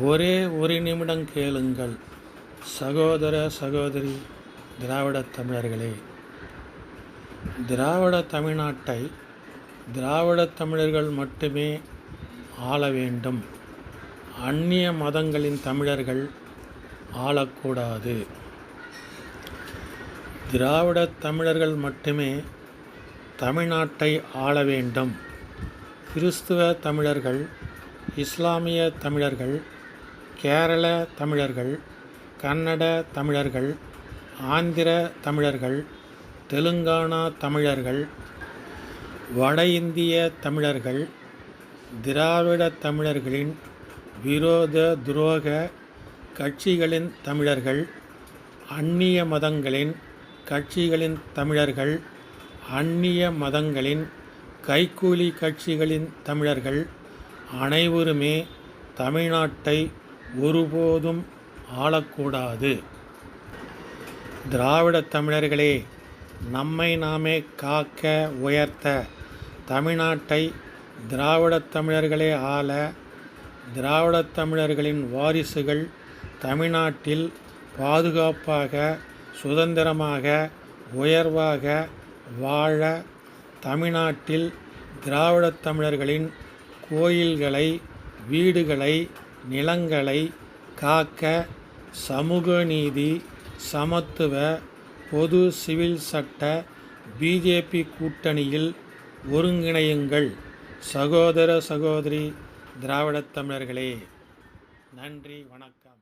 ஒரே ஒரு நிமிடம் கேளுங்கள். சகோதர சகோதரி திராவிடத் தமிழர்களே. திராவிட தமிழ்நாட்டை திராவிடத் தமிழர்கள் மட்டுமே ஆள வேண்டும். அந்நிய மதங்களின் தமிழர்கள் ஆளக்கூடாது. திராவிடத் தமிழர்கள் மட்டுமே தமிழ்நாட்டை ஆள வேண்டும். கிறிஸ்துவ தமிழர்கள் இஸ்லாமிய தமிழர்கள் கேரள தமிழர்கள் கன்னட தமிழர்கள் ஆந்திர தமிழர்கள் தெலுங்கானா தமிழர்கள் வட இந்திய தமிழர்கள் திராவிட தமிழர்களின் விரோத துரோக கட்சிகளின் தமிழர்கள் அந்நிய மதங்களின் கட்சிகளின் தமிழர்கள் அந்நிய மதங்களின் கைக்கூலி கட்சிகளின் தமிழர்கள் அனைவருமே தமிழ்நாட்டை ஒருபோதும் ஆளக்கூடாது. திராவிடத் தமிழர்களே நம்மை நாமே காக்க உயர்த்த தமிழ்நாட்டை திராவிடத் தமிழர்களே ஆள திராவிடத் தமிழர்களின் வாரிசுகள் தமிழ்நாட்டில் பாதுகாப்பாக சுதந்திரமாக உயர்வாக வாழ தமிழ்நாட்டில் திராவிட தமிழர்களின் கோயில்களை வீடுகளை நிலங்களை காக்க சமூக நீதி சமத்துவ பொது சிவில் சட்ட பிஜேபி கூட்டணியில் ஒருங்கிணையுங்கள். சகோதர சகோதரி திராவிடத் தமிழர்களே நன்றி வணக்கம்.